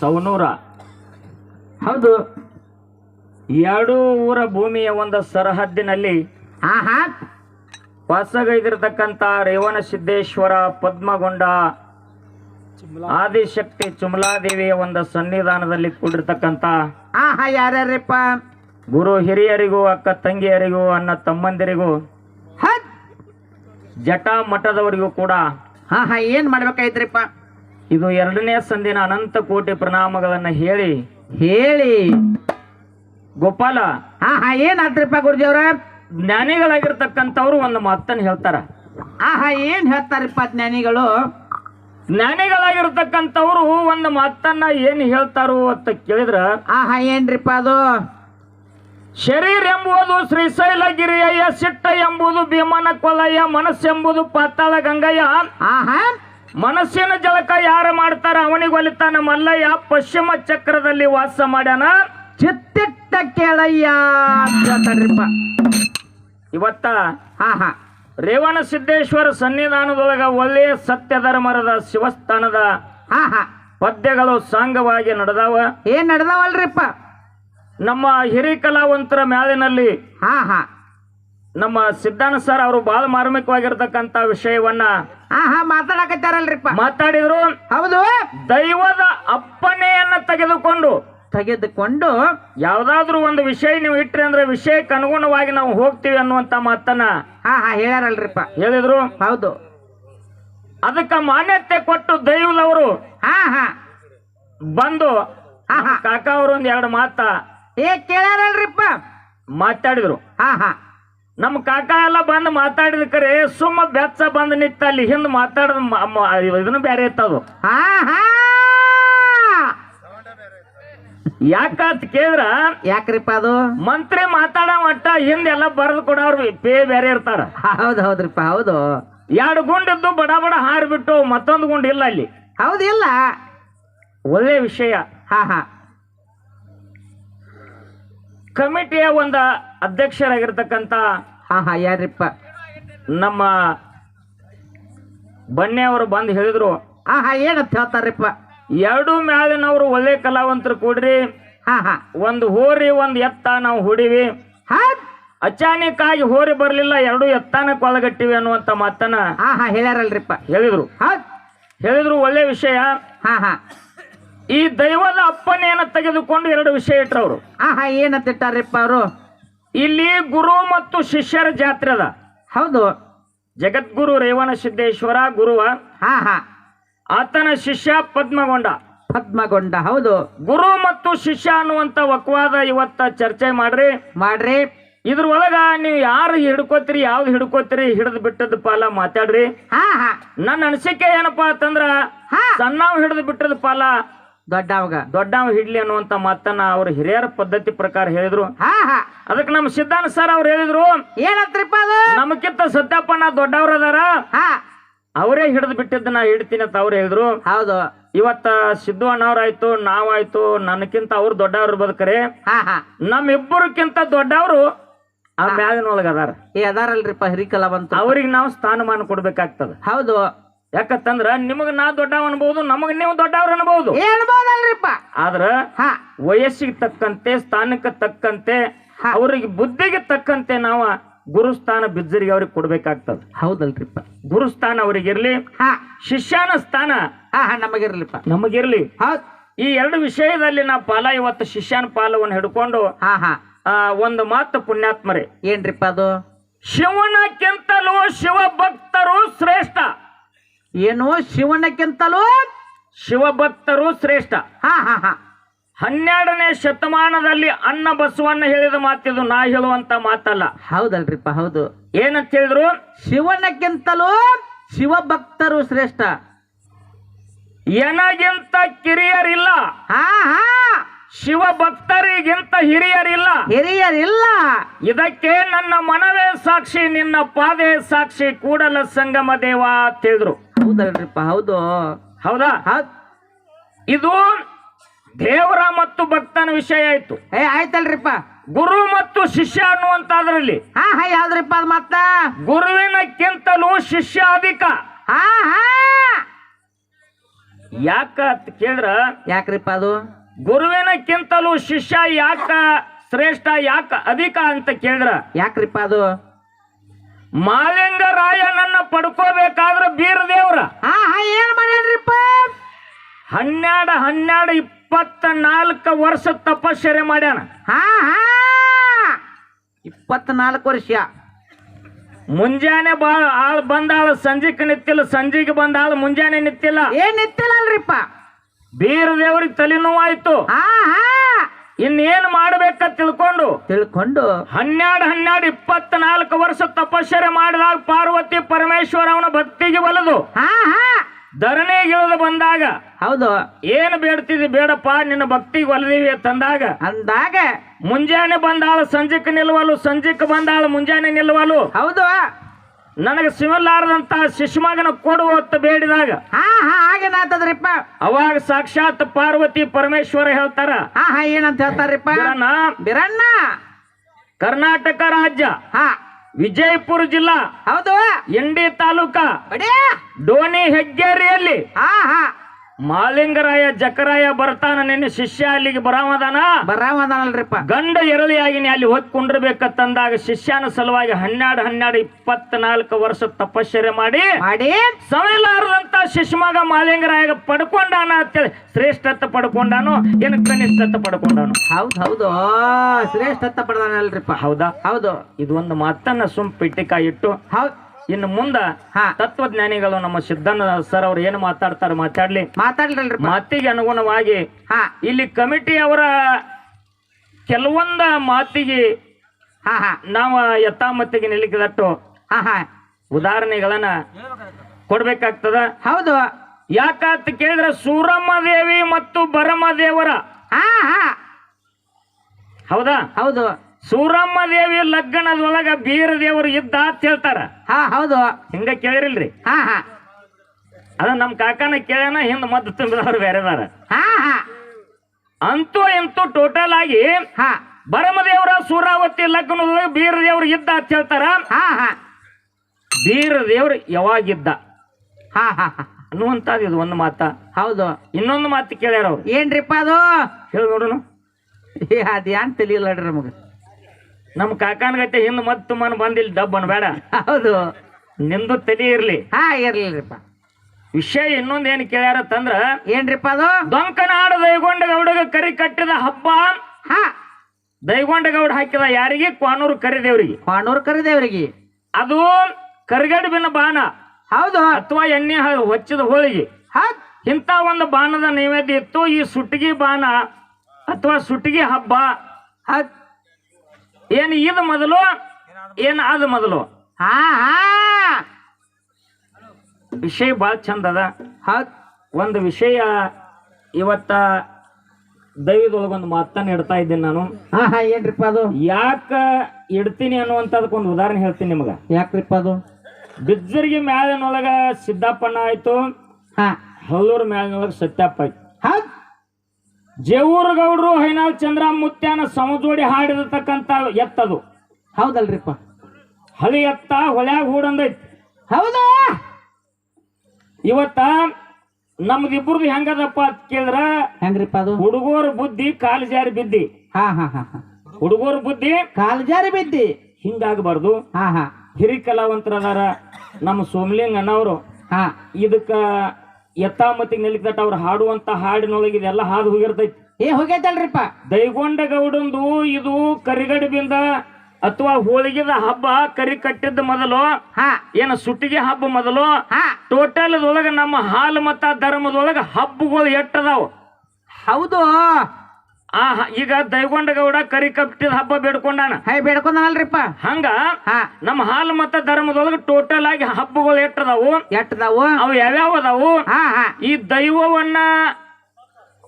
ಸವನೂರ ಹೌದು ಎರಡೂ ಊರ ಭೂಮಿಯ ಒಂದು ಸರಹದ್ದಿನಲ್ಲಿ ಆಹಾ. ಹಾ ವಾಸಗೈದಿರತಕ್ಕಂತ ರೇವಣ ಸಿದ್ದೇಶ್ವರ ಪದ್ಮಗೊಂಡ ಆದಿಶಕ್ತಿ ಚುಮಲಾದೇವಿಯ ಒಂದು ಸನ್ನಿಧಾನದಲ್ಲಿ ಕೂಡಿರ್ತಕ್ಕಂಥ ಆಹಾ ಯಾರ್ಯಾರಪ್ಪ? ಗುರು ಹಿರಿಯರಿಗೂ ಅಕ್ಕ ತಂಗಿಯರಿಗೂ ಅನ್ನ ತಮ್ಮಂದಿರಿಗೂ ಜಟ ಮಠದವರಿಗೂ ಕೂಡ ಹಾ ಹಾ ಏನ್ ಮಾಡ್ಬೇಕಾಯ್ತ್ರಿಪ್ಪ? ಇದು ಎರಡನೇ ಸಂದಿನ ಅನಂತ ಕೋಟಿ ಪ್ರಣಾಮಗಳನ್ನ ಹೇಳಿ ಹೇಳಿ. ಗೋಪಾಲ. ಹಾ ಹಾ ಏನ್ ಆತ್ರಿಪ್ಪ ಗುರುಜಿಯವ್ರ? ಜ್ಞಾನಿಗಳಾಗಿರ್ತಕ್ಕಂಥವ್ರು ಒಂದು ಮಾತನ್ನು ಹೇಳ್ತಾರ. ಆಹಾ ಹಾ ಏನ್ ಹೇಳ್ತಾರಪ್ಪ ಜ್ಞಾನಿಗಳು? ಜ್ಞಾನಿಗಳಾಗಿರ್ತಕ್ಕಂಥವ್ರು ಒಂದು ಮಾತನ್ನ ಏನ್ ಹೇಳ್ತಾರು ಅಂತ ಕೇಳಿದ್ರ ಆಹಾ ಹಾ ಏನ್ರಿಪ್ಪ ಅದು? ಶರೀರ ಎಂಬುದು ಶ್ರೀಶೈಲಗಿರಿಯ ಸಿಟ್ಟ ಎಂಬುದು ಭೀಮನ ಕೊಲಯ್ಯ ಮನಸ್ಸೆಂಬುದು ಪಾತಾಳ ಗಂಗಯ್ಯ. ಹಾ ಹಾ ಮನಸ್ಸಿನ ಜಳಕ ಯಾರು ಮಾಡ್ತಾರ ಅವನಿಗೆ ಒಲಿತಾನ ಮಲ್ಲಯ್ಯ ಪಶ್ಚಿಮ ಚಕ್ರದಲ್ಲಿ ವಾಸ ಮಾಡ್ಯಾನ? ಚಿತ್ತಿಟ್ಟ ಕೇಳಯ್ಯ ಅಂತ ಇವತ್ತ ಹಾ ಹಾ. ರೇವಣ ಸಿದ್ದೇಶ್ವರ ಸನ್ನಿಧಾನದೊಳಗ ಒಳ್ಳೆಯ ಸತ್ಯ ಧರ್ಮರದ ಶಿವಸ್ಥಾನದ ಹಾ ಹಾ. ಪದ್ಯಗಳು ಸಾಂಗವಾಗಿ ನಡೆದಾವ. ಏನ್ ನಡೆದಾವಲ್ರಿಪ್ಪ? ನಮ್ಮ ಹಿರಿ ಕಲಾವಂತರ ಮ್ಯಾಲಿನಲ್ಲಿ ಹಾ ಹಾ. ನಮ್ಮ ಸಿದ್ಧಾನ ಸರ್ ಅವರು ಬಹಳ ಮಾರ್ಮಿಕವಾಗಿರ್ತಕ್ಕಂಥ ವಿಷಯವನ್ನ ಹಾ ಹಾ ಮಾತಾಡಕತ್ತಾರಲ್ರಿಪ್ಪ. ಮಾತಾಡಿದ್ರು. ಹೌದು. ದೈವದ ಅಪ್ಪನೆಯನ್ನ ತೆಗೆದುಕೊಂಡು. ತೆಗೆದುಕೊಂಡು ಯಾವ್ದಾದ್ರು ಒಂದು ವಿಷಯ ನೀವು ಇಟ್ರಿ ಅಂದ್ರೆ ವಿಷಯಕ್ಕೆ ಅನುಗುಣವಾಗಿ ನಾವು ಹೋಗ್ತೀವಿ ಅನ್ನುವಂತ ಮಾತನ್ನ ಹಾ ಹಾ ಹೇಳ್ಯಾರಲ್ರಿಪ್ಪ ಹೇಳಿದ್ರು. ಹೌದು. ಅದಕ್ಕ ಮಾನ್ಯತೆ ಕೊಟ್ಟು ದೈವದವರು ಹಾ ಹಾ. ಬಂದು ಹಾ ಹಾ. ಕಾಕ ಅವರು ಒಂದ್ ಎರಡು ಮಾತ ಏ ಕೇಳ್ಯಾರಲ್ರಿಪ್ಪ ಮಾತಾಡಿದ್ರು. ಹಾ ಹಾ. ನಮ್ಮ ಕಾಕ ಎಲ್ಲ ಬಂದು ಮಾತಾಡಿದ ಕರೆ ಸುಮ್ಮ ಬೆಚ್ಚ ಬಂದು ನಿತ್ತ ಅಲ್ಲಿ ಹಿಂದ್ ಮಾತಾಡದ ಇದನ್ನು ಬೇರೆ ಇತ್ತದು. ಹಾ ಹಾ. ಯಾಕಂತ ಕೇಳಿದ್ರ? ಯಾಕ್ರಿಪ್ಪ ಅದು? ಮಂತ್ರಿ ಮಾತಾಡೋ ಮಟ್ಟ ಹಿಂದ್ ಎಲ್ಲ ಬರೆದು ಕೊಡೋರು ಪೇ ಬೇರೆ ಇರ್ತಾರ. ಹೌದು ಹೌದ್ರಿಪ್ಪ ಹೌದು. ಎರಡು ಗುಂಡಿದ್ದು ಬಡ ಬಡ ಹಾರಿಬಿಟ್ಟು ಮತ್ತೊಂದು ಗುಂಡು ಇಲ್ಲ ಅಲ್ಲಿ. ಹೌದಿಲ್ಲ ಒಳ್ಳೆ ವಿಷಯ. ಹಾ ಹಾ. ಕಮಿಟಿಯ ಒಂದು ಅಧ್ಯಕ್ಷರಾಗಿರ್ತಕ್ಕಂಥ ಹಾ ಹಾ ಯಾರ್ರಿಪ್ಪ? ನಮ್ಮ ಬನ್ನಿ ಅವರು ಬಂದು ಹೇಳಿದ್ರು. ಹಾ ಹಾ ಏನಂತ ಹೇಳ್ತಾರ್ರಿಪ್ಪ? ಎರಡು ಮ್ಯಾಲಿನವರು ಒಳ್ಳೆ ಕಲಾವಂತರು ಕೂಡ್ರಿ. ಹಾ ಹಾ. ಒಂದು ಹೋರಿ ಒಂದು ಎತ್ತ ನಾವು ಹೊಡಿವಿ. ಹಾ? ಅಚಾನಕ್ ಆಗಿ ಹೋರಿ ಬರಲಿಲ್ಲ ಎರಡು ಎತ್ತಾನ ಕೊಳಗಟ್ಟಿವಿ ಅನ್ನುವಂತ ಮಾತನ್ನ ಹಾ ಹಾ ಹೇಳ್ಯಾರಲ್ರಿಪ್ಪ. ಹೇಳಿದ್ರು. ಹಾ ಹೇಳಿದ್ರು ಒಳ್ಳೆ ವಿಷಯ. ಹಾ ಹಾ. ಈ ದೈವದ ಅಪ್ಪನೆಯನ್ನ ತೆಗೆದುಕೊಂಡು ಎರಡು ವಿಷಯ ಇಟ್ಟರು ಅವರು ಆಹಾ ಏನಂತ ಇಟ್ಟಾರ್ರಿಪ್ಪ ಅವರು? ಇಲ್ಲಿ ಗುರು ಮತ್ತು ಶಿಷ್ಯರ ಜಾತ್ರೆ ಅದ. ಹೌದು. ಜಗದ್ಗುರು ರೇವಣ ಸಿದ್ದೇಶ್ವರ ಗುರುವ ಹಾ ಹಾ. ಆತನ ಶಿಷ್ಯ ಪದ್ಮಗೊಂಡ. ಪದ್ಮಗೊಂಡ ಹೌದು. ಗುರು ಮತ್ತು ಶಿಷ್ಯ ಅನ್ನುವಂತ ವಕ್ವಾದ ಇವತ್ತ ಚರ್ಚೆ ಮಾಡ್ರಿ. ಮಾಡ್ರಿ. ಇದ್ರ ಒಳಗ ನೀವು ಯಾರು ಹಿಡ್ಕೋತೀರಿ ಯಾವ್ದು ಹಿಡ್ಕೋತೀರಿ ಹಿಡಿದು ಬಿಟ್ಟದ ಪಾಲ ಮಾತಾಡ್ರಿ. ಹಾ ಹಾ. ನನ್ನ ಅನಿಸಿಕೆ ಏನಪ್ಪಾ ಅಂತಂದ್ರ ಸಣ್ಣ ಸಣ್ಣವ್ ಹಿಡಿದು ಬಿಟ್ಟದ ಪಾಲ ದೊಡ್ಡವಾಗ. ದೊಡ್ಡವ ಹಿಡ್ಲಿ ಅನ್ನುವಂತ ಮಾತನ್ನ ಅವ್ರ ಹಿರಿಯರ ಪದ್ಧತಿ ಪ್ರಕಾರ ಹೇಳಿದ್ರು. ಹಾ ಹಾ. ಅದಕ್ಕೆ ನಮ್ಮ ಸಿದ್ಧಾಂತ ಸರ್ ಅವ್ರು ಹೇಳಿದ್ರು. ಏನತ್ರಿಪ್ಪ ಅದು? ನಮಗಿಂತ ಸತ್ಯಪ್ಪನ ದೊಡ್ಡವ್ರ ಅದಾರ. ಹಾ. ಅವರೇ ಹಿಡಿದು ಬಿಟ್ಟಿದ್ದ ನಾ ಹಿಡ್ತೀನಿ ಅಂತ ಅವ್ರು ಹೇಳಿದ್ರು. ಹೌದು. ಇವತ್ತ ಸಿದ್ದು ಅಣ್ಣವ್ರಾಯ್ತು ನಾವಾಯ್ತು ನನಕ್ಕಿಂತ ಅವ್ರು ದೊಡ್ಡವ್ರು ಬದುಕರೆ. ಹಾ ಹಾ. ನಮ್ಮಿಬ್ಬರಕ್ಕಿಂತ ದೊಡ್ಡವರು ಆ ಮ್ಯಾಲಿನೊಳಗ ಅದಾರ. ಏ ಅದಾರಲ್ರಿಪ್ಪ ಹಿರಿಕಲ ಬಂತು. ಅವ್ರಿಗೆ ನಾವು ಸ್ಥಾನಮಾನ ಕೊಡ್ಬೇಕಾಗ್ತದ. ಹೌದು. ಯಾಕಂತಂದ್ರ ನಿಮಗ್ ನಾ ದೊಡ್ಡವ ಅನ್ಬಹುದು ನಮಗ್ ನೀವು ದೊಡ್ಡವ್ರ ಅನ್ಬಹುದು ಏನ್ಬೋದಲ್ರಿಪ್ಪ ಆದ್ರ ಹಾ. ವಯಸ್ಸಿಗೆ ತಕ್ಕಂತೆ ಸ್ಥಾನಕ್ಕೆ ತಕ್ಕಂತೆ. ಅವ್ರಿಗೆ ಬುದ್ಧಿಗೆ ತಕ್ಕಂತೆ ನಾವು ಗುರುಸ್ಥಾನ ಬಿಜ್ಜರಿಗೆ ಅವ್ರಿಗೆ ಕೊಡ್ಬೇಕಾಗ್ತದ. ಹೌದಲ್ರಿಪ್ಪ. ಗುರುಸ್ಥಾನ ಅವ್ರಿಗಿರ್ಲಿ ಹಾ. ಶಿಷ್ಯನ ಸ್ಥಾನ ನಮಗಿರ್ಲಿಪ್ಪ. ನಮಗಿರ್ಲಿ. ಈ ಎರಡು ವಿಷಯದಲ್ಲಿ ನಾ ಪಾಲ ಇವತ್ತು ಶಿಷ್ಯನ ಪಾಲವನ್ನು ಹಿಡ್ಕೊಂಡು ಹಾ ಹಾ. ಒಂದು ಮಾತು ಪುಣ್ಯಾತ್ಮರೇ. ಏನ್ರಿಪ್ಪ ಅದು? ಶಿವನಕ್ಕಿಂತಲೂ ಶಿವ ಭಕ್ತರು ಶ್ರೇಷ್ಠ. ಏನು ಶಿವನಕ್ಕಿಂತಲೂ ಶಿವಭಕ್ತರು ಶ್ರೇಷ್ಠ. ಹಾ ಹಾ ಹಾ. ಹನ್ನೆರಡನೇ ಶತಮಾನದಲ್ಲಿ ಅನ್ನ ಬಸವಣ್ಣ ಹೇಳಿದ ಮಾತಿದು ನಾ ಹೇಳುವಂತ ಮಾತಲ್ಲ. ಹೌದಲ್ರಿಪ್ಪ ಹೌದು. ಏನಂತ ಹೇಳಿದ್ರು? ಶಿವನಕ್ಕಿಂತಲೂ ಶಿವಭಕ್ತರು ಶ್ರೇಷ್ಠ. ಎನಗಿಂತ ಕಿರಿಯರಿಲ್ಲ. ಹಾ ಹಾ. ಶಿವ ಭಕ್ತರಿಗಿಂತ ಹಿರಿಯರಿಲ್ಲ. ಹಿರಿಯರಿಲ್ಲ. ಇದಕ್ಕೆ ನನ್ನ ಮನವೇ ಸಾಕ್ಷಿ ನಿನ್ನ ಪಾದೇ ಸಾಕ್ಷಿ ಕೂಡಲ ಸಂಗಮ ದೇವ ಅಂತ ಹೇಳಿದ್ರು. ಹೌದಲ್ರಿಪ್ಪ ಹೌದು. ಹೌದಾ? ಹೌದ್. ಇದು ದೇವರ ಮತ್ತು ಭಕ್ತನ ವಿಷಯ ಆಯ್ತು. ಏ ಆಯ್ತಲ್ರಿಪ್ಪ. ಗುರು ಮತ್ತು ಶಿಷ್ಯ ಅನ್ನುವಂತದ್ರಲ್ಲಿ ಹಾ ಹಾ ಯಾವ್ದ್ರಿಪ್ಪ ಅದ್ ಮತ್ತ? ಗುರುವಿನಕ್ಕಿಂತಲೂ ಶಿಷ್ಯ ಅಧಿಕ. ಹಾ ಹಾ. ಯಾಕ ಅಂತ ಕೇಳಿದ್ರ? ಯಾಕ್ರಿಪ್ಪ ಅದು? ಗುರುವಿನಕ್ಕಿಂತಲೂ ಶಿಷ್ಯ ಯಾಕ ಶ್ರೇಷ್ಠ ಯಾಕ ಅಧಿಕ ಅಂತ ಕೇಳಿದ್ರ? ಯಾಕ್ರಿಪ್ಪ ಅದು? ಮಾಲಿಂಗರಾಯನನ್ನ ಪಡ್ಕೋಬೇಕಾದ್ರ ಬೀರ ದೇವ್ರ ಏನ್ ಮಾಡ್ಯಾನ್ರಿಪ್ಪ ಹನ್ನೆರಡು ಹನ್ನೆರಡು ಇಪ್ಪತ್ತ ನಾಲ್ಕು ವರ್ಷ ತಪಶ್ಚರ್ಯ ಮಾಡ್ಯಾನ. ಹಾ ಹಾ. ಇಪ್ಪತ್ನಾಲ್ಕು ವರ್ಷ. ಮುಂಜಾನೆ ಬಾಳ ಆಳ್ ಬಂದಾಳ ಸಂಜೆಗೆ ನಿತ್ತಿಲ್ಲ ಸಂಜೆಗೆ ಬಂದಾಳ ಮುಂಜಾನೆ ನಿತ್ತಿಲ್ಲ. ಏನ್ ನಿತ್ತಿಲ್ಲಲ್ರಿಪ್ಪ ಬೀರ ದೇವರಿಗೆ ತಲೆನೋವಾಯ್ತು ಇನ್ನೇನ್ ಮಾಡ್ಬೇಕಂತ ತಿಳ್ಕೊಂಡು? ತಿಳ್ಕೊಂಡು? ಹನ್ನೆರಡು ಹನ್ನೆರಡು ಇಪ್ಪತ್ನಾಲ್ಕು ವರ್ಷ ತಪಸ್ಸರೆ ಮಾಡಿದಾಗ ಪಾರ್ವತಿ ಪರಮೇಶ್ವರ ಅವನ ಭಕ್ತಿಗೆ ಬಲದು. ಧರಣಿಗಿಳಿದು ಬಂದಾಗ ಹೌದು. ಏನು ಬೇಡ್ತಿದ್ದಿ ಬೇಡಪ್ಪ ನಿನ್ನ ಭಕ್ತಿಗೆ ಒಲದೀವಿ ತಂದಾಗ ಅಂದಾಗ ಮುಂಜಾನೆ ಬಂದಾಳ ಸಂಜೆಕ್ ನಿಲ್ವಲು ಸಂಜೆಕ್ ಬಂದಾಳ ಮುಂಜಾನೆ ನಿಲ್ವಲು ಹೌದು. ನನಗೆ ಸಿಮಲಾರದಂತ ಶಿಶುಮಗನ ಕೊಡುವ ಅಂತ ಬೇಡಿದಾಗ ಹಾ ಹಾ ಹಾಗೇನಾತದ್ರಿಪ್ಪ? ಅವಾಗ ಸಾಕ್ಷಾತ್ ಪಾರ್ವತಿ ಪರಮೇಶ್ವರ ಹೇಳ್ತಾರ. ಹಾ ಹಾ ಏನಂತ ಹೇಳ್ತಾರ್ರಿಪ್ಪ? ಬಿರಣ್ಣ, ಬಿರಣ್ಣ. ಕರ್ನಾಟಕ ರಾಜ್ಯ. ಹಾ. ವಿಜಯಪುರ ಜಿಲ್ಲಾ. ಹೌದು. ಇಂಡಿ ತಾಲೂಕ. ಡೋಣಿ ಹೆಗ್ಗೇರಿಯಲ್ಲಿ. ಹಾ ಹಾ ಮಾಲಿಂಗರಾಯ ಜಕರಾಯ ಬರ್ತಾನ ನಿನ್ನ ಶಿಷ್ಯ ಅಲ್ಲಿಗೆ ಬರಾಮದಾನ ಬರಾಮದಾನಲ್ರಿಪ್ಪ ಗಂಡ ಎರಳಿಯಾಗಿನಿ ಅಲ್ಲಿ ಹೋಗಿ ಕುಂಡ್ರಬೇಕಂತಂದಾಗ ಶಿಷ್ಯನ ಸಲುವಾಗಿ ಹನ್ನೆರಡು ಹನ್ನೆರಡು ಇಪ್ಪತ್ನಾಲ್ಕು ವರ್ಷ ತಪಶ್ಚರ್ಯ ಮಾಡಿ ಮಾಡಿ. ಸವಿಲಾರದಂತ ಶಿಶುಮಗ ಮಾಲಿಂಗರಾಯ ಪಡ್ಕೊಂಡಾನ ಅಂತೇಳಿ ಶ್ರೇಷ್ಠತ್ವ ಪಡ್ಕೊಂಡಾನು ಏನು ಕನಿಷ್ಠತ್ವ ಪಡ್ಕೊಂಡಾನು? ಹೌದು ಹೌದು. ಶ್ರೇಷ್ಠತ್ತ ಪಡ್ದಾನಲ್ರಿಪ್ಪ. ಹೌದಾ? ಹೌದು. ಇದು ಒಂದು ಮಾತನ್ನ ಸುಮ್ ಪಿಟ್ಟಿಕಾಯಿ ಇಟ್ಟು ಹೌದ್. ಇನ್ನು ಮುಂದ ಹಾ. ತತ್ವಜ್ಞಾನಿಗಳು ನಮ್ಮ ಸಿದ್ದಣ್ಣ ಸರ್ ಅವ್ರು ಏನು ಮಾತಾಡ್ತಾರೆ ಮಾತಾಡ್ಲಿ. ಮಾತಾಡ್ರಲ್ರಿಪ್ಪ ಮಾತಿಗೆ ಅನುಗುಣವಾಗಿ ಹಾ. ಇಲ್ಲಿ ಕಮಿಟಿ ಅವರ ಕೆಲವೊಂದ ಮಾತಿಗೆ ಹಾ ಹಾ. ನಾವು ಯಥಾಮತಿಗೆ ಹಾ ಹಾ. ಉದಾಹರಣೆಗಳನ್ನ ಕೊಡ್ಬೇಕಾಗ್ತದ. ಹೌದು. ಯಾಕಂತ ಕೇಳಿದ್ರೆ ಸೂರಮ್ಮ ದೇವಿ ಮತ್ತು ಬರಮ್ಮ ದೇವರ ಹಾ ಹಾ. ಹೌದಾ? ಹೌದು. ಸೂರಮ್ಮ ದೇವಿ ಲಗ್ನದೊಳಗ ಬೀರ ದೇವರು ಇದ್ದ ಅಂತ ಹೇಳ್ತಾರ. ಹಾ ಹೌದು. ಹಿಂಗ ಕೇಳಿರಿಲ್ರಿ? ಹಾ ಹಾ. ಅದ ನಮ್ ಕಾಕನ ಕೇಳ್ಯಾನ ಹಿಂದ ಮದ್ದು ತುಂಬಿದವ್ರು ಬೇರೆದಾರ ಹಾ ಹಾ. ಅಂತೂ ಇಂತೂ ಟೋಟಲ್ ಆಗಿ ಹಾ. ಭರಮದೇವರ ಸೂರಾವತಿ ಲಗ್ನದೊಳಗ ಬೀರ ದೇವ್ರು ಇದ್ದ ಅಂತ ಹೇಳ್ತಾರ. ಹಾ ಹಾ. ಬೀರ ದೇವ್ರು ಯಾವಾಗಿದ್ದ? ಹಾ ಹಾ ಹಾ. ಅನ್ನುವಂಥದ್ದು ಇದು ಒಂದು ಮಾತ. ಹೌದು. ಇನ್ನೊಂದು ಮಾತು ಕೇಳ್ಯಾರ ಅವ್ರು. ಏನ್ರಿಪ್ಪ ಅದು? ಹೇಳಿ ನೋಡೋಣ ಏ ಅದೇನ್ ತಿಳಿಯಲ್ಲ ನಮಗೆ. ನಮ್ಮ ಕಾಕನ ಗತೆ ಹಿಂದ್ ಮತ್ ಮನ್ ಬಂದಿಲ್ ಡಬ್ಬನ್ ಬೇಡ ಹೌದು. ನಿಂದು ತಲೆ ಇರ್ಲಿ. ಹಾ ಇರ್ಲಿಪ್ಪ ವಿಷಯ ಇನ್ನೊಂದ್ ಏನ್ ಕೇಳ್ಯಾರ ತಂದ್ರ ಏನ್ರಿಪ್ಪ ಅದು? ದೊಂಕನಾಡು ದೈಗೊಂಡ ಗೌಡಗ ಕರಿ ಕಟ್ಟಿದ ಹಬ್ಬ. ಹಾ. ದೈಗೊಂಡ ಗೌಡ ಹಾಕಿದ ಯಾರಿಗೆ? ಕ್ವಾನೂರು ಕರಿದೇವ್ರಿಗೆ. ಕ್ವಾನೂರು ಕರಿದೇವ್ರಿಗೆ. ಅದು ಕರಿಗಡುಬಿನ ಬಾಣ. ಹೌದು. ಅಥವಾ ಎಣ್ಣೆ ಹಚ್ಚಿದ ಹೋಳಿಗೆ. ಇಂತ ಇಂಥ ಒಂದು ಬಾಣದ ನೈವೇದ್ಯ ಇತ್ತು. ಈ ಸುಟ್ಟಿಗೆ ಬಾಣ ಅಥವಾ ಸುಟ್ಟಿಗೆ ಹಬ್ಬ. ಏನು ಇದು ಮೊದಲು? ಏನು ಅದು ಮೊದಲು? ಹಾ ಹಾ. ವಿಷಯ ಭಾಳ ಚಂದ ಅದ. ಹೌದ್. ಒಂದು ವಿಷಯ ಇವತ್ತ ದೈವದೊಳಗೊಂದು ಮಾತನ್ನ ಇಡ್ತಾ ಇದ್ದೀನಿ ನಾನು. ಹಾ ಹಾ ಏನ್ರಿಪ್ಪ ಅದು? ಯಾಕ ಇಡ್ತೀನಿ ಅನ್ನುವಂಥದಕ್ಕೊಂದು ಉದಾಹರಣೆ ಹೇಳ್ತೀನಿ ನಿಮಗ. ಯಾಕ್ರಿಪ್ಪ ಅದು? ಬಿಜ್ಜರಿಗೆ ಮ್ಯಾಲಿನೊಳಗ ಸಿದ್ದಪ್ಪಣ್ಣ ಆಯ್ತು. ಹಾ. ಹಲ್ಲೂರು ಮ್ಯಾಲಿನೊಳಗ ಸತ್ಯಪ್ಪ ಆಯ್ತು. ಹೌದ್. ಜೇವೂರು ಗೌಡ್ರು ಹೈನಾಳ್ ಚಂದ್ರ ಮುತ್ಯಾನ ಸಮಜೋಡಿ ಹಾಡಿರತಕ್ಕಂತ ಎತ್ತದು. ಹೌದಲ್ರಿಪ್ಪ. ಹಳಿ ಎತ್ತ ಹೊಳ್ಯಾಗ ಹೂಡಂದೈತಿ. ಹೌದಾ? ಇವತ್ತ ನಮ್ದಿಬ್ರದ್ದು ಹೆಂಗದಪ್ಪ ಅಂತ ಕೇಳಿದ್ರ? ಹೆಂಗ್ರಿಪ್ಪ ಅದು? ಹುಡುಗರ ಬುದ್ಧಿ ಕಾಲು ಜಾರಿ ಬಿದ್ದಿ. ಹಾ ಹಾ ಹಾ ಹಾ. ಹುಡುಗರ ಬುದ್ಧಿ ಕಾಲು ಜಾರಿ ಬಿದ್ದಿ. ಹಿಂಗಾಗಬಾರ್ದು. ಹಾ ಹಾ. ಹಿರಿ ಕಲಾವಂತರ ಅದಾರ ನಮ್ಮ ಸೋಮಲಿಂಗ್ ಅಣ್ಣವರು ಹಾ. ಇದಕ್ಕ ಯಥಾಮತಿಗೆ ನಿಲ್ಕಟ್ಟ ಅವ್ರು ಹಾಡುವಂತ ಹಾಡಿನೊಳಗೆ ಇದೆಲ್ಲ ಹಾದು ಹೋಗಿರ್ತೈತಿ. ಏ ಹೋಗೈತಲ್ರಿಪ್ಪ. ದೈಗೊಂಡ ಗೌಡಂದು ಇದು ಕರಿಗಡಬಿಂದ ಅಥವಾ ಹೋಳಿಗೆದ ಹಬ್ಬ ಕರಿ ಕಟ್ಟಿದ್ದ ಮೊದಲು ಹಾ. ಏನ ಸುಟ್ಟಿಗೆ ಹಬ್ಬ ಮೊದಲು ಹಾ. ಟೋಟಲ್ ಒಳಗ ನಮ್ಮ ಹಾಲು ಮತ್ತ ಧರ್ಮದೊಳಗ ಹಬ್ಬಗಳು ಎಟ್ಟದಾವ ಹೌದು. ಆ ಈಗ ದೈಗೊಂಡ ಗೌಡ ಕರಿ ಕಪ್ಪಿದ ಹಬ್ಬ ಬೇಡ್ಕೊಂಡಾನ. ಹೈ ಬೇಡ್ಕೊಂಡನಲ್ರಿಪ್ಪ. ಹಂಗ ಹಾ. ನಮ್ಮ ಹಾಲು ಮತ್ತ ಧರ್ಮದೊಳಗ ಟೋಟಲ್ ಆಗಿ ಹಬ್ಬಗಳು ಎಟ್ಟದಾವು ಎಟ್ಟದಾವು ಅವು ಯಾವ್ಯಾವ ಅದಾವು? ಹಾ ಹಾ. ಈ ದೈವವನ್ನ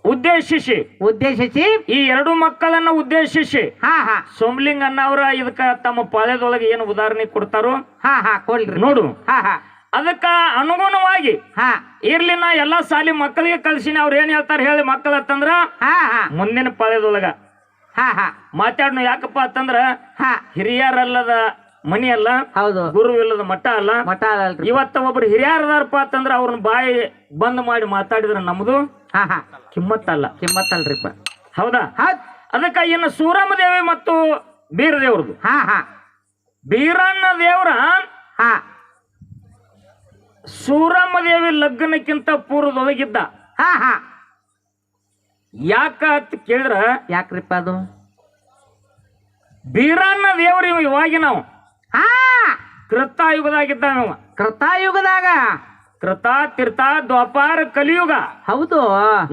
ಉದ್ದೇಶಿಸಿ. ಉದ್ದೇಶಿಸಿ? ಈ ಎರಡು ಮಕ್ಕಳನ್ನ ಉದ್ದೇಶಿಸಿ. ಹಾ ಹಾ. ಇದಕ್ಕ ತಮ್ಮ ಪಾಳ್ಯದೊಳಗೆ ಏನು ಉದಾಹರಣೆ ಕೊಡ್ತಾರೋ? ಹಾ ಹಾ ಕೊಡ್ರಿ. ನೋಡು. ಹಾ ಹಾ. ಅದಕ್ಕ ಅನುಗುಣವಾಗಿ ಹಾ. ಇರ್ಲಿ ನಾ ಎಲ್ಲಾ ಸಾಲಿ ಮಕ್ಕಳಿಗೆ ಕಲ್ಸಿನಿ ಅವ್ರ ಏನ್ ಹೇಳ್ತಾರ ಹೇಳಿ ಮಕ್ಕಳ ಅಂತಂದ್ರ ಹಾ ಹಾ. ಮುಂದಿನ ಪದದೊಳಗ ಹಾ ಹಾ. ಮಾತಾಡ್ನು ಯಾಕಪ್ಪ ಅಂತಂದ್ರ ಹಾ. ಹಿರಿಯರಲ್ಲದ ಮನಿ ಅಲ್ಲ ಹೌದು. ಗುರು ಇಲ್ಲದ ಮಠ ಅಲ್ಲ. ಮಠ ಅಲ್ಲ ಇವತ್ತ ಒಬ್ರು ಹಿರಿಯರದಾರಪ್ಪ ಅಂತಂದ್ರ ಅವ್ರನ್ನ ಬಾಯಿ ಬಂದ್ ಮಾಡಿ ಮಾತಾಡಿದ್ರ ನಮ್ದು ಹಾ ಹಾ. ಕಿಮ್ಮತ್ತಲ್ಲ. ಕಿಮ್ಮತ್ತಲ್ರಿಪ್ಪ. ಹೌದಾ? ಹೌದ್. ಅದಕ್ಕ ಇನ್ನು ಸೂರಮ್ಮ ದೇವಿ ಮತ್ತು ಬೀರದೇವ್ರದು. ಹಾ ಹಾ. ಬೀರಣ್ಣ ದೇವ್ರ ಹಾ. ಸೂರಮ್ಮ ದೇವಿ ಲಗ್ನಕ್ಕಿಂತ ಪೂರ್ವದೊಳಗಿದ್ದ. ಹಾ ಹಾ. ಯಾಕ ಅಂತ ಕೇಳಿದ್ರ? ಯಾಕ್ರಿಪ್ಪ ಅದು? ಬೀರಣ್ಣ ದೇವ್ರಿ ಇವ ಇವಾಗಿ ನಾವು ಹಾ. ಕೃತಾಯುಗದಾಗಿದ್ದ ನಾವು ಕೃತಾಯುಗದಾಗ? ಕೃತ ತೀರ್ಥ ದ್ವಾಪಾರ ಕಲಿಯುಗ. ಹೌದು.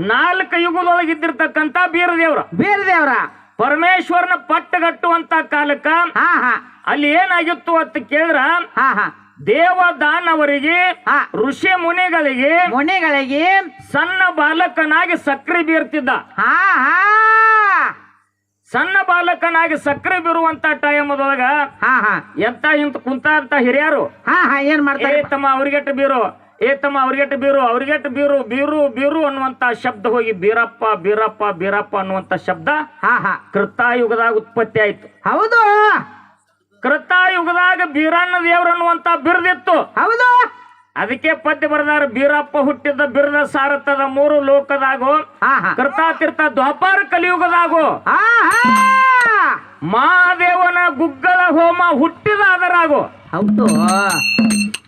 ನಾಲ್ಕು ಯುಗದೊಳಗಿದ್ದಿರ್ತಕ್ಕಂಥ ಬೀರದೇವ್ರ. ಬೇರೆ ದೇವ್ರ ಪರಮೇಶ್ವರನ ಪಟ್ಟಗಟ್ಟುವಂತ ಕಾಲಕ್ಕ ಹಾ ಹಾ. ಅಲ್ಲಿ ಏನಾಗಿತ್ತು ಅಂತ ಕೇಳಿದ್ರ? ಹಾ ಹಾ. ದೇವದಾನವರಿಗೆ ಅವರಿಗೆ ಋಷಿ ಮುನಿಗಳಿಗೆ ಮುನಿಗಳಿಗೆ ಸಣ್ಣ ಬಾಲಕನಾಗಿ ಸಕ್ರೆ ಬೀರ್ತಿದ್ದ. ಹಾ ಹಾ. ಸಣ್ಣ ಬಾಲಕನಾಗಿ ಸಕ್ರೆ ಬೀರುವಂತ ಟೈಮದೊಳಗ ಹಾ ಹಾ. ಎಂತ ಇಂತ ಕುಂತ ಅಂತ ಹಿರಿಯರು ಹಾ ಹಾ ಏನ್ ಏ ಮಾಡ್ತಾರೆ ತಮ್ಮ ಅವ್ರಿಗೆಟ್ಟು ಬೀರು ಏ ತಮ್ಮ ಅವ್ರಿಗೆಟ್ಟು ಬೀರು ಅವ್ರಿಗೆಟ್ಟು ಬೀರು ಬೀರು ಬೀರು ಅನ್ನುವಂತ ಶಬ್ದ ಹೋಗಿ ಬೀರಪ್ಪ ಬೀರಪ್ಪ ಬೀರಪ್ಪ ಅನ್ನುವಂತ ಶಬ್ದ ಹಾ ಹಾ. ಕೃತಾಯುಗದಾಗ ಉತ್ಪತ್ತಿ ಆಯ್ತು. ಹೌದು. ಕೃತಾಯುಗದಾಗ ಬೀರಣ್ಣ ದೇವ್ರ ಅನ್ನುವಂತ ಬಿರ್ದಿತ್ತು. ಹೌದು. ಅದಕ್ಕೆ ಪದ್ಯ ಬರೆದಾರ ಬೀರಪ್ಪ ಹುಟ್ಟಿದ ಬಿರ್ದ ಸಾರತದ ಮೂರು ಲೋಕದಾಗೋ ಹಾ ತೀರ್ಥ ದ್ವಾಪಾರ ಕಲಿಯುಗದಾಗೋ. ಮಹಾದೇವನ ಗುಗ್ಗಲ ಹೋಮ ಹುಟ್ಟಿದ ಅದರಾಗೋ. ಹೌದು.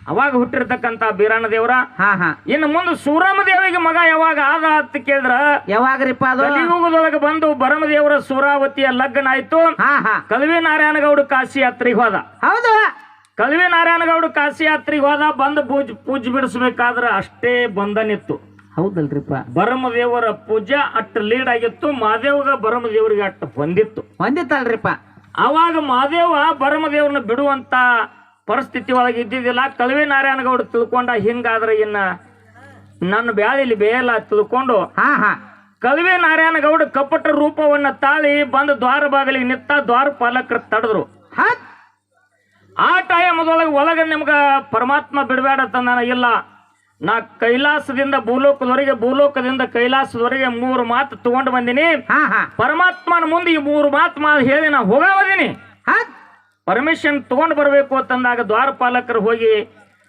ಅವಾಗ ಹುಟ್ಟಿರ್ತಕ್ಕಂತ ಬೀರಣ್ಣ ದೇವ್ರ? ಹಾ ಹಾ. ಇನ್ನು ಮುಂದೆ ಸೂರಾಮದೇವಿಗೆ ಮಗ ಯಾವಾಗ ಆದ ಅಂತ ಕೇಳಿದ್ರ? ಯಾವಾಗ್ರಿಪ್ಪ ಅದು? ಕಲಿಯುಗದೊಳಗೆ ಬಂದು ಭರಮದೇವರ ಸೂರಾವತಿಯ ಲಗ್ನ ಆಯ್ತು ಹಾ ಹಾ. ಕಲ್ವಿ ನಾರಾಯಣಗೌಡ ಕಾಶಿ ಯಾತ್ರೆಗೆ ಹೋದ. ಹೌದು. ಕಲ್ವಿ ನಾರಾಯಣಗೌಡ ಕಾಶಿ ಯಾತ್ರೆಗೆ ಹೋದ ಬಂದು ಪೂಜ್ ಪೂಜೆ ಬಿಡಿಸ್ಬೇಕಾದ್ರ ಅಷ್ಟೇ ಬಂಧನಿತ್ತು. ಹೌದಲ್ರಿಪ್ಪ. ಭರಮದೇವರ ಪೂಜೆ ಅಟ್ ಲೀಡ್ ಆಗಿತ್ತು. ಮಾದೇವಗ ಭರಮದೇವರಿಗೆ ಅಟ್ ಬಂದಿತ್ತು. ಬಂದಿತ್ತಲ್ರಿಪ್ಪ. ಅವಾಗ ಮಾದೇವ ಭರಮದೇವ್ರನ್ನ ಬಿಡುವಂತ ಪರಿಸ್ಥಿತಿ ಒಳಗೆ ಇದ್ದಿದ್ದಿಲ್ಲ. ಕಲ್ವಿ ನಾರಾಯಣಗೌಡ ತಿಳ್ಕೊಂಡ ಹಿಂಗಾದ್ರೆ ಇನ್ನ ನನ್ನ ಬ್ಯಾಳಿಲಿ ಬೇಯಲ್ಲ ತಿಳ್ಕೊಂಡು ಹಾ ಹಾ. ಕಲ್ವಿ ನಾರಾಯಣಗೌಡ ಕಪಟ ರೂಪವನ್ನ ತಾಳಿ ಬಂದು ದ್ವಾರ ಬಾಗಿಲಿಗೆ ನಿತ್ತ ದ್ವಾರ ಪಾಲಕರು ತಡೆದ್ರು. ಆ ಟೈಮದೊಳಗೆ ಒಳಗೆ ನಿಮ್ಗ ಪರಮಾತ್ಮ ಬಿಡಬೇಡ ನಾನು ಇಲ್ಲ. ನಾ ಕೈಲಾಸದಿಂದ ಭೂಲೋಕದವರೆಗೆ ಭೂಲೋಕದಿಂದ ಕೈಲಾಸದವರೆಗೆ ಮೂರು ಮಾತು ತಗೊಂಡು ಬಂದಿನಿ. ಪರಮಾತ್ಮನ ಮುಂದೆ ಈ ಮೂರು ಮಾತು ಮಾ ಹೇಳಿ ನಾ ಹೋಗಾವದೀನಿ ಪರ್ಮಿಷನ್ ತಗೊಂಡು ಬರಬೇಕು ಅಂತಂದಾಗ ದ್ವಾರಪಾಲಕರು ಹೋಗಿ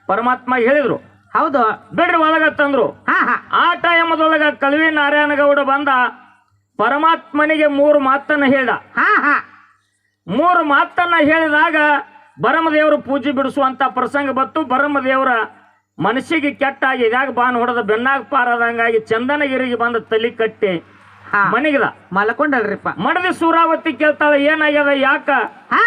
ಪರಮಾತ್ಮ ಹೇಳಿದ್ರು. ಹೌದು. ಬಿಡ್ರಿ ಒಳಗ ತಂದ್ರು. ಆ ಟೈಮದೊಳಗ ಕಲ್ವಿ ನಾರಾಯಣಗೌಡ ಬಂದ ಪರಮಾತ್ಮನಿಗೆ ಮೂರು ಮಾತನ್ನ ಹೇಳ್ದ. ಮೂರು ಮಾತನ್ನ ಹೇಳಿದಾಗ ಬರಮದೇವರು ಪೂಜೆ ಬಿಡಿಸುವಂತ ಪ್ರಸಂಗ ಬತ್ತು ಬರಮದೇವರ ಮನಸ್ಸಿಗೆ ಕೆಟ್ಟಾಗಿ ಇದಾಗ ಬಾನ್ ಹೊಡೆದ ಬೆನ್ನಾಗ ಪಾರದಂಗಾಗಿ ಚಂದನಗಿರಿಗೆ ಬಂದ ತಲೆ ಕಟ್ಟಿ ಮನೆಗಿದ ಮಲ್ಕೊಂಡಲ್ರಿಪ್ಪ ಮಡದಿ ಸೂರಾವತಿ ಕೇಳ್ತಾಳ ಏನಾಗ್ಯದ ಯಾಕ? ಹಾ.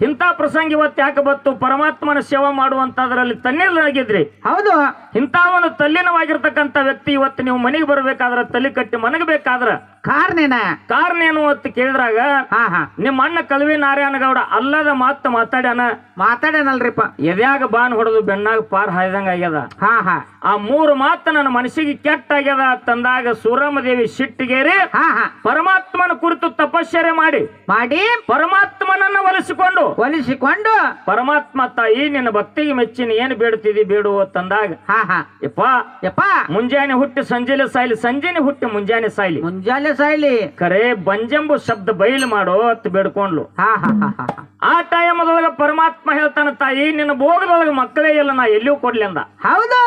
ಇಂಥ ಪ್ರಸಂಗ ಇವತ್ತು ಯಾಕೆ ಬತ್ತು ಪರಮಾತ್ಮನ ಸೇವೆ ಮಾಡುವಂತದ್ರಲ್ಲಿ ತನ್ನಿಲ್ಲಾಗಿದ್ರಿ ಹೌದು. ಇಂಥ ಒಂದು ತಲ್ಲೀನವಾಗಿರ್ತಕ್ಕಂಥ ವ್ಯಕ್ತಿ ಇವತ್ತು ನೀವು ಮನೆಗೆ ಬರಬೇಕಾದ್ರೆ ತಲೆ ಕಟ್ಟಿ ಮನಗಬೇಕಾದ್ರ ಕಾರ್ನೇನ ಕಾರಣ ಏನು ಅಂತ ಕೇಳಿದ್ರಾಗ ಹಾ ಹಾ. ನಿಮ್ಮ ಅಣ್ಣ ಕಲ್ವಿ ನಾರಾಯಣಗೌಡ ಅಲ್ಲದ ಮಾತು ಮಾತಾಡ್ಯಾನ? ಮಾತಾಡ್ಯಾನಲ್ರಿಪ್ಪ. ಎದ್ಯಾಗ ಬಾನ್ ಹೊಡೆದು ಬೆನ್ನಾಗ ಪಾರ್ ಹಾಯ್ದಂಗ ಆಗ್ಯದ? ಹಾ ಹಾ. ಆ ಮೂರು ಮಾತು ನನ್ನ ಮನಸ್ಸಿಗೆ ಕೆಟ್ಟ ಆಗ್ಯದ ತಂದಾಗ ಸೂರಮ್ಮದೇವಿ ಸಿಟ್ಟಿಗೇರಿ ಹಾ ಹಾ. ಪರಮಾತ್ಮನ ಕುರಿತು ತಪಶ್ಚರ್ಯ ಮಾಡಿ. ಮಾಡಿ. ಪರಮಾತ್ಮನನ್ನ ಒಲಿಸಿಕೊಂಡು. ಒಲಿಸಿಕೊಂಡು. ಪರಮಾತ್ಮ ತಾಯಿ ನಿನ್ನ ಭಕ್ತಿಗೆ ಮೆಚ್ಚಿನ ಏನು ಬೇಡ್ತಿದಿ ಬೇಡು ತಂದಾಗ ಹಾ ಹಾ. ಯಪ್ಪ ಯಪ್ಪ. ಮುಂಜಾನೆ ಹುಟ್ಟಿ ಸಂಜೆಲೆ ಸಾಯ್ಲಿ ಸಂಜೆನೆ ಹುಟ್ಟಿ ಮುಂಜಾನೆ ಸಾಯ್ಲಿ. ಮುಂಜಾನೆ ಸಾಯ್ಲಿ. ಕರೆ ಬಂಜಂಬು ಶಬ್ದ ಬಯಲು ಮಾಡೋ ಅತ್ ಬೇಡ್ಕೊಂಡ್ಲು. ಹಾ ಹಾ ಹಾ ಹಾ ಹಾ. ಆ ಟೈಮದೊಳಗ ಪರಮಾತ್ಮ ಹೇಳ್ತಾನ ತಾಯಿ ನಿನ್ನ ಭೋಗದೊಳಗ ಮಕ್ಕಳೇ ಇಲ್ಲ ನಾ ಎಲ್ಲಿಯೂ ಕೊಡ್ಲಿ ಅಂದ. ಹೌದು.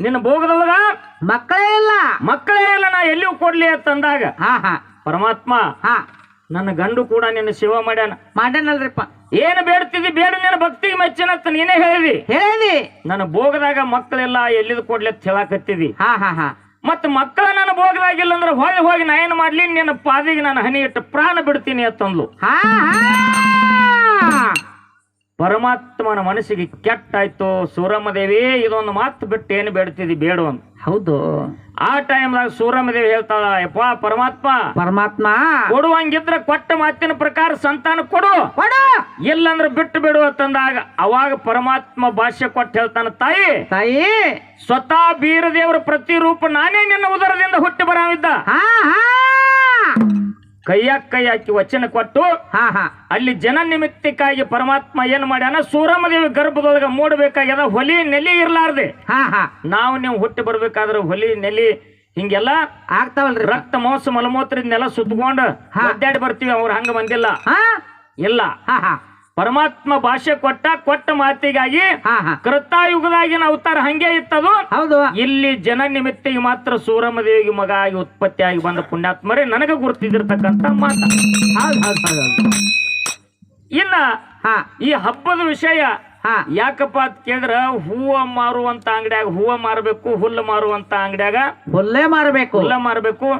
ನಿನ್ನ ಭೋಗದೊಳಗ ಮಕ್ಕಳೇ ಇಲ್ಲ. ಮಕ್ಕಳೇ ಇಲ್ಲ ನಾ ಎಲ್ಲಿಯೂ ಕೊಡ್ಲಿ ಅಂತಂದಾಗ ಹಾ ಹಾ. ಪರಮಾತ್ಮ ಹಾ. ನನ್ನ ಗಂಡು ಕೂಡ ನಿನ್ನ ಶಿವ ಮಾಡ್ಯಾನ. ಮಾಡ್ಯಾನಲ್ರಿಪ್ಪ. ಏನು ಬೇಡ್ತಿದ್ದಿ ಬೇಡ ನಿನ್ನ ಭಕ್ತಿಗೆ ಮೆಚ್ಚಿನಂತ ನೀನೇ ಹೇಳಿದಿ. ಹೇಳಿ ನನ್ನ ಭೋಗದಾಗ ಮಕ್ಕಳೆಲ್ಲ ಎಲ್ಲಿದ್ ಕೊಡ್ಲಿ ಅಂತ ಹೇಳಾಕತ್ತಿದಿ. ಹಾ ಹಾ ಹಾ. ಮತ್ತ ಮಕ್ಕಳ ನಾನು ಭೋಗವಾಗಿಲ್ಲ ಅಂದ್ರೆ ಹೋಗಿ ಹೋಗಿ ನಾ ಏನು ಮಾಡ್ಲಿ? ನಿನ್ನ ಪಾದಿಗೆ ನಾನು ಹನಿ ಇಟ್ಟು ಪ್ರಾಣ ಬಿಡ್ತೀನಿ ಅಂತಂದ್ಲು. ಹಾ. ಪರಮಾತ್ಮನ ಮನಸ್ಸಿಗೆ ಕೆಟ್ಟಾಯ್ತು. ಸೂರಮ್ಮದೇವಿ ಇದೊಂದು ಮಾತು ಬಿಟ್ಟು ಏನು ಬೇಡ್ತಿದ್ದಿ ಬೇಡು ಅಂತ. ಹೌದು. ಆ ಟೈಮ್ದಾಗ ಸೂರಮ್ಮದೇವಿ ಹೇಳ್ತಾಳ ಯಪ್ಪ ಪರಮಾತ್ಮ ಪರಮಾತ್ಮ ಕೊಡುವಂಗಿದ್ರೆ ಕೊಟ್ಟ ಮಾತಿನ ಪ್ರಕಾರ ಸಂತಾನ ಕೊಡು. ಕೊಡು. ಇಲ್ಲಂದ್ರೆ ಬಿಟ್ಟು ಬಿಡು ಅಂತಂದಾಗ ಅವಾಗ ಪರಮಾತ್ಮ ಭಾಷ್ಯ ಕೊಟ್ಟು ಹೇಳ್ತಾನ ತಾಯಿ ತಾಯಿ ಸ್ವತಃ ಬೀರದೇವರ ಪ್ರತಿರೂಪ ನಾನೇ ನಿನ್ನ ಉದರದಿಂದ ಹುಟ್ಟಿ ಬರಾವಿದ್ದ ಹಾ ಹಾ. ಕೈಯಾಗ ಕೈ ಹಾಕಿ ವಚನ ಕೊಟ್ಟು ಹಾ ಹಾ. ಅಲ್ಲಿ ಜನ ನಿಮಿತ್ತಕ್ಕಾಗಿ ಪರಮಾತ್ಮ ಏನ್ ಮಾಡ್ಯಾನ? ಸೂರಮದೇವಿ ಗರ್ಭದೊಳಗ ಮೂಡಬೇಕಾಗ್ಯದ ಹೊಲಿ ನೆಲಿ ಇರ್ಲಾರ್ದೆ. ಹಾ ಹಾ. ನಾವು ನೀವು ಹುಟ್ಟಿ ಬರ್ಬೇಕಾದ್ರೆ ಹೊಲಿ ನೆಲಿ ಹಿಂಗೆಲ್ಲ ಆಗ್ತಾವಲ್ರಿ. ರಕ್ತ ಮೋಸ ಮಲಮೂತ್ರ ಇದನ್ನೆಲ್ಲ ಸುತ್ಕೊಂಡು ಅಡ್ಡಾಡಿ ಬರ್ತೀವಿ ಅವ್ರು ಹಂಗ ಬಂದಿಲ್ಲ. ಹಾ. ಇಲ್ಲ. ಹಾ ಹಾ. ಪರಮಾತ್ಮ ಭಾಷೆ ಕೊಟ್ಟ ಕೊಟ್ಟ ಮಾತಿಗಾಗಿ ಹಾ ಹಾ. ಕೃತಾಯುಗದಾಗಿನ ಅವತಾರ ಹಂಗೆ ಇತ್ತದು. ಹೌದು. ಇಲ್ಲಿ ಜನ ನಿಮಿತ್ತಿಗೆ ಮಾತ್ರ ಸೂರಮದೇವಿಗೆ ಮಗ ಆಗಿ ಉತ್ಪತ್ತಿಯಾಗಿ ಬಂದ ಪುಣ್ಯಾತ್ಮರೇ ನನಗೆ ಗುರುತಿದಿರ್ತಕ್ಕಂಥ ಮಾತ. ಹೌದು ಹೌದು ಹೌದು ಹೌದು. ಇನ್ನ ಹಾ. ಈ ಹಬ್ಬದ ವಿಷಯ ಹಾ. ಯಾಕಪ್ಪ ಅಂತ ಕೇಳಿದ್ರ ಹೂವ ಮಾರುವಂತ ಅಂಗಡ್ಯಾಗ ಹೂವ ಮಾರಬೇಕು ಹುಲ್ಲು ಮಾರುವಂತ ಅಂಗಡ್ಯಾಗ ಹುಲ್ಲೇ ಮಾರಬೇಕು. ಹುಲ್ಲ ಮಾರಬೇಕು.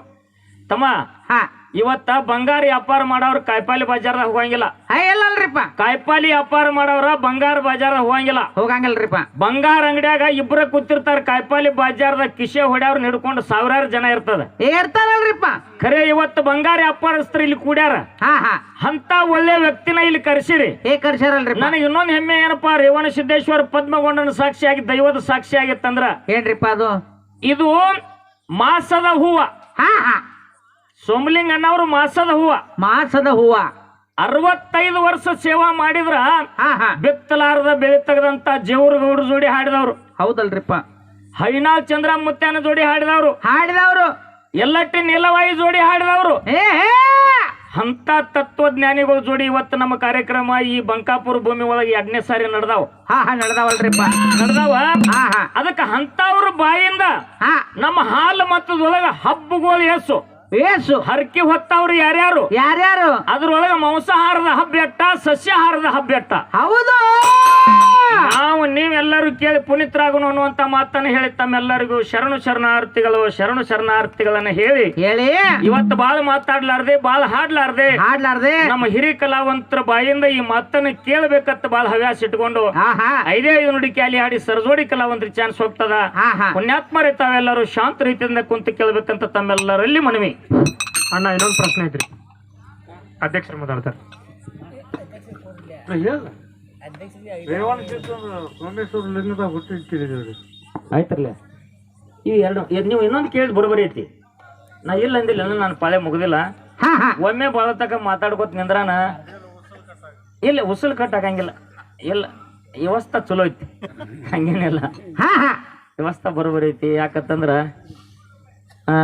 ತಮ್ಮ ಹಾ. ಇವತ್ತ ಬಂಗಾರ ವ್ಯಾಪಾರ ಮಾಡೋರು ಕಾಯಿಪಾಲಿ ಬಜಾರ್ದಾಗ ಹೋಗಂಗಿಲ್ಲ. ಹೇ ಇಲ್ಲಲ್ರಿಪ್ಪ ಕಾಯಿಪಾಲಿ ವ್ಯಾಪಾರ ಮಾಡೋರ ಬಂಗಾರ ಬಾಜಾರ ಹೋಗಂಗಿಲ್ಲ. ಹೋಗಂಗಿಲ್ರಿಪ್ಪ. ಬಂಗಾರ ಅಂಗಡಿಯಾಗ ಇಬ್ಬರ ಕೂತಿರ್ತಾರ ಕಾಯಿಪಾಲಿ ಬಜಾರ್ದ ಕಿಶೆ ಹೊಡ್ಯಾವ್ರ ಹಿಡ್ಕೊಂಡು ಸಾವಿರಾರು ಜನ ಇರ್ತದ ಇರ್ತಾರಲ್ರಿಪ್ಪ. ಖರೆ ಇವತ್ತು ಬಂಗಾರ ವ್ಯಾಪಾರಸ್ಥರು ಇಲ್ಲಿ ಕೂಡ್ಯಾರ. ಹಾ ಹಾ. ಅಂತ ಒಳ್ಳೆ ವ್ಯಕ್ತಿನ ಇಲ್ಲಿ ಕರೆಸಿರಿ. ಏ ಕರ್ಸ್ಯಾರಲ್ರಿ ನನಗೆ ಇನ್ನೊಂದು ಹೆಮ್ಮೆ ಏನಪ್ಪಾ ರೇವಣ ಸಿದ್ದೇಶ್ವರ ಪದ್ಮಗೊಂಡನ ಸಾಕ್ಷಿಯಾಗಿ ದೈವದ ಸಾಕ್ಷಿಯಾಗಿತ್ತಂದ್ರ ಏನ್ರಿಪ್ಪ ಅದು? ಇದು ಮಾಸದ ಹೂವ. ಹಾ ಹಾ. ಮಾಸದ ಹೂವ. ಮಾಸದ ಹೂವ. ಅರವತ್ತೈದು ವರ್ಷ ಸೇವಾ ಮಾಡಿದ್ರ ಹಾ ಹಾ. ಬೆತ್ತಲಾರದ ಬೆಳೆ ತೆಗೆದಂತ ಜೇವ್ರ ಗೌಡ ಜೋಡಿ ಹಾಡಿದವ್ರು. ಹೌದಲ್ರಿಪ್ಪ. ಚಂದ್ರ ಮುತ್ಯಾನ ಜೋಡಿ ಹಾಡಿದವ್ರು. ಹಾಡಿದವ್ರು. ಎಲ್ಲಟ್ಟಿ ನೀಲವಾಯಿ ಜೋಡಿ ಹಾಡಿದವ್ರು. ಏ ಅಂತ ತತ್ವಜ್ಞಾನಿಗಳ ಜೋಡಿ ಇವತ್ತು ನಮ್ಮ ಕಾರ್ಯಕ್ರಮ ಈ ಬಂಕಾಪುರ ಭೂಮಿ ಒಳಗೆ ಎರಡನೇ ಸಾರಿ ನಡೆದಾವು. ಹಾ ಹಾ ನಡೆದವಲ್ರಿಪ್ಪ. ನಡೆದಾವ? ಹಾ ಹಾ. ಅದಕ್ಕೆ ಅಂತವ್ರ ಬಾಯಿಂದ ಹಾ. ನಮ್ಮ ಹಾಲು ಮತ್ತದೊಳಗ ಹಬ್ಬಗಳು ಎಸು. ಏಸು ಹರಕೆ ಹೊತ್ತವ್ರು ಯಾರ್ಯಾರು? ಯಾರ್ಯಾರು? ಅದ್ರೊಳಗೆ ಮಾಂಸಾಹಾರದ ಹಬ್ಬ ಎಟ್ಟ ಸಸ್ಯಾಹಾರದ ಹಬ್ಬೆಟ್ಟ ಹೌದು. ನಾವು ನೀವೆಲ್ಲರೂ ಕೇಳಿ ಪುನೀತರಾಗೋಣ ಅನ್ನುವಂತ ಮಾತನ್ನ ಹೇಳಿ ತಮ್ಮೆಲ್ಲರಿಗೂ ಶರಣು ಶರಣಾರ್ಥಿಗಳು ಶರಣು ಶರಣಾರ್ಥಿಗಳನ್ನ ಹೇಳಿ ಹೇಳಿ. ಇವತ್ತು ಬಾಳ ಮಾತಾಡ್ಲಾರ್ದೆ ಬಾಳ ಹಾಡ್ಲಾರ್ದೆ. ಹಾಡ್ಲಾರ್ದೆ. ನಮ್ಮ ಹಿರಿಯ ಕಲಾವಂತರ ಬಾಯಿಂದ ಈ ಮಾತನ್ನ ಕೇಳಬೇಕಂತ ಬಾಳ ಹವ್ಯಾಸ ಇಟ್ಕೊಂಡು ಐದೇ ಐದು ನುಡಿ ಕ್ಯಾಲಿ ಹಾಡಿ ಸರಜೋಡಿ ಕಲಾವಂತರ ಚಾನ್ಸ್ ಹೋಗ್ತದ. ಪುಣ್ಯಾತ್ಮರೇ ತಾವೆಲ್ಲರೂ ಶಾಂತ ರೀತಿಯಿಂದ ಕುಂತು ಕೇಳಬೇಕಂತ ತಮ್ಮೆಲ್ಲರಲ್ಲಿ ಮನವಿ. ಅಣ್ಣ ಇನ್ನೊಂದು ಪ್ರಶ್ನೆ ಐತ್ರಿ. ಅಧ್ಯಕ್ಷರು ಮಾತಾಡ್ತಾರೆ. ಆಯ್ತರ್ಲೆ. ಇವು ಎರಡು ನೀವು ಇನ್ನೊಂದು ಕೇಳಿದ್ ಬರೋಬರಿ ಐತಿ. ನಾ ಇಲ್ಲ ಅಂದಿಲ್ಲ ಅಂದ್ರೆ ನಾನು ಪಾಳೆ ಮುಗ್ದಿಲ್ಲ. ಒಮ್ಮೆ ಬಾಳ ತಕ ಮಾತಾಡ್ಕೋತ ನಿಂದ್ರಾನ ಇಲ್ಲ ಉಸುಲ್ ಕಟ್ ಆಗಂಗಿಲ್ಲ ಇಲ್ಲ ವ್ಯವಸ್ಥೆ ಚಲೋ ಐತಿ. ಹಂಗೇನಿಲ್ಲ. ವ್ಯವಸ್ಥೆ ಬರೋಬರಿ ಐತಿ. ಯಾಕಂತಂದ್ರ ಆ,